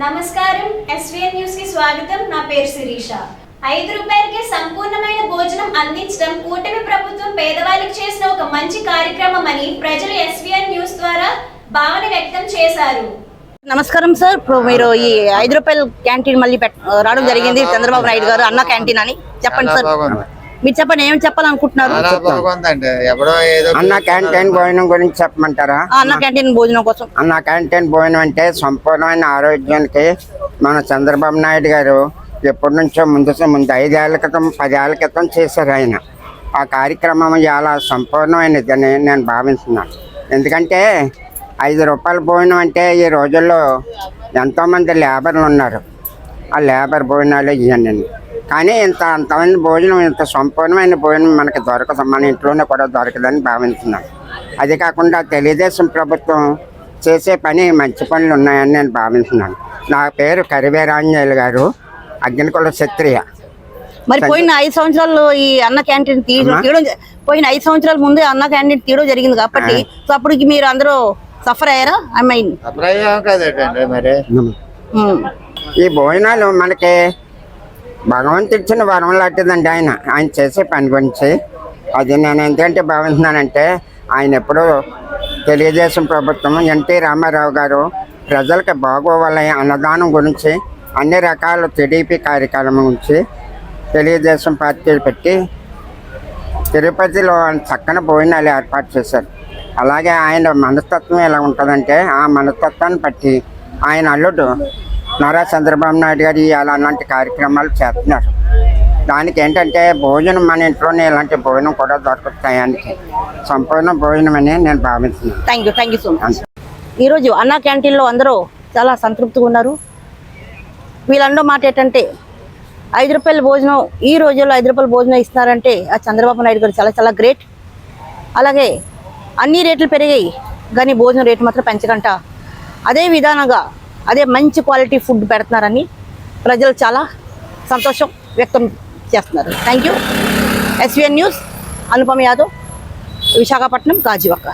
నమస్కారం. ఎస్వీఎన్ న్యూస్కి స్వాగతం. నా పేరు శిరీష. ఐదు రూపాయలకే సంపూర్ణమైన భోజనం అందించడం కూటమి ప్రభుత్వం పేదవాళ్ళకి చేసిన ఒక మంచి కార్యక్రమం అని ప్రజలు ఎస్వీఎన్ న్యూస్ ద్వారా భావన వ్యక్తం చేశారు. నమస్కారం సార్. ఇప్పుడు మీరు ఈ ఐదు రూపాయల క్యాంటీన్ మళ్ళీ రావడం జరిగింది. చంద్రబాబు నాయుడు గారు అన్న క్యాంటీన్ అని చెప్పండి సార్. మీరు చెప్పండి ఏం చెప్పాలనుకుంటున్నారు? అన్న క్యాంటీన్ భోజనం గురించి చెప్పమంటారా? అన్న క్యాంటీన్ భోజనం కోసం. అన్న క్యాంటీన్ భోజనం అంటే సంపూర్ణమైన ఆరోగ్యానికి మన చంద్రబాబు నాయుడు గారు ఎప్పటి నుంచో ముందు ముందు ఐదేళ్ళ క్రితం పదేళ్ళ క్రితం చేశారు ఆయన. ఆ కార్యక్రమం చాలా సంపూర్ణమైనదని నేను భావిస్తున్నాను. ఎందుకంటే ఐదు రూపాయల భోజనం అంటే ఈ రోజుల్లో ఎంతోమంది లేబర్లు ఉన్నారు. ఆ లేబర్ భోజనాలు ఇవన్నీ. కానీ ఇంత అంతమైన భోజనం ఇంత సంపూర్ణమైన భోజనం మనకి దొరకదు. మన ఇంట్లోనే కూడా దొరకదని భావిస్తున్నాను అది కాకుండా తెలుగుదేశం ప్రభుత్వం చేసే పని మంచి పనులు ఉన్నాయని నేను భావిస్తున్నాను నా పేరు కరివేరాంజనేయులు గారు అగ్నికుల క్షత్రియ. మరి పోయిన ఐదు సంవత్సరాలు ఈ అన్న క్యాంటీన్ తీయడం పోయిన ఐదు సంవత్సరాల ముందు అన్న క్యాంటీన్ తీయడం జరిగింది కాబట్టి సో అప్పటికి మీరు అందరూ సఫర్ అయ్యారా? ఐ మీన్ అభిప్రాయం కదండి మరి. ఈ భోజనాలు మనకి భగవంతుడు ఇచ్చిన వరం లాంటిదండి ఆయన. ఆయన చేసే పని గురించి. అది నేను ఎందుకంటే భావిస్తున్నానంటే ఆయన ఎప్పుడూ తెలుగుదేశం ప్రభుత్వం ఎన్టీ రామారావు గారు ప్రజలకు బాగోవాలని అన్నదానం గురించి అన్ని రకాల టీడీపీ కార్యక్రమం గురించి తెలుగుదేశం పార్టీ పెట్టి తిరుపతిలో చక్కని భోజనాలు ఏర్పాటు చేశారు. అలాగే ఆయన మనస్తత్వం ఎలా ఉంటుందంటే ఆ మనస్తత్వాన్ని బట్టి ఆయన అల్లుడు నారా చంద్రబాబు నాయుడు గారు ఇవాళ అలాంటి కార్యక్రమాలు చేస్తున్నారు. దానికి ఏంటంటే భోజనం మన ఇంట్లోనే ఇలాంటి భోజనం కూడా ఆయనకి సంపూర్ణ భోజనం అని నేను భావిస్తున్నాను thank you thank you so much. ఈరోజు అన్న క్యాంటీన్లో అందరూ చాలా సంతృప్తిగా ఉన్నారు. వీళ్ళందరూ మాట ఏంటంటే ఐదు రూపాయల భోజనం ఈ రోజుల్లో ఐదు రూపాయల భోజనం ఇస్తున్నారంటే ఆ చంద్రబాబు నాయుడు గారు చాలా చాలా గ్రేట్. అలాగే అన్ని రేట్లు పెరిగాయి కానీ భోజనం రేటు మాత్రం పెంచకంట. అదే విధానంగా అదే మంచి క్వాలిటీ ఫుడ్ పెడుతున్నారని ప్రజలు చాలా సంతోషం వ్యక్తం చేస్తున్నారు. Thank you SVN news Anupama Yadav Visakhapatnam Gajuwaka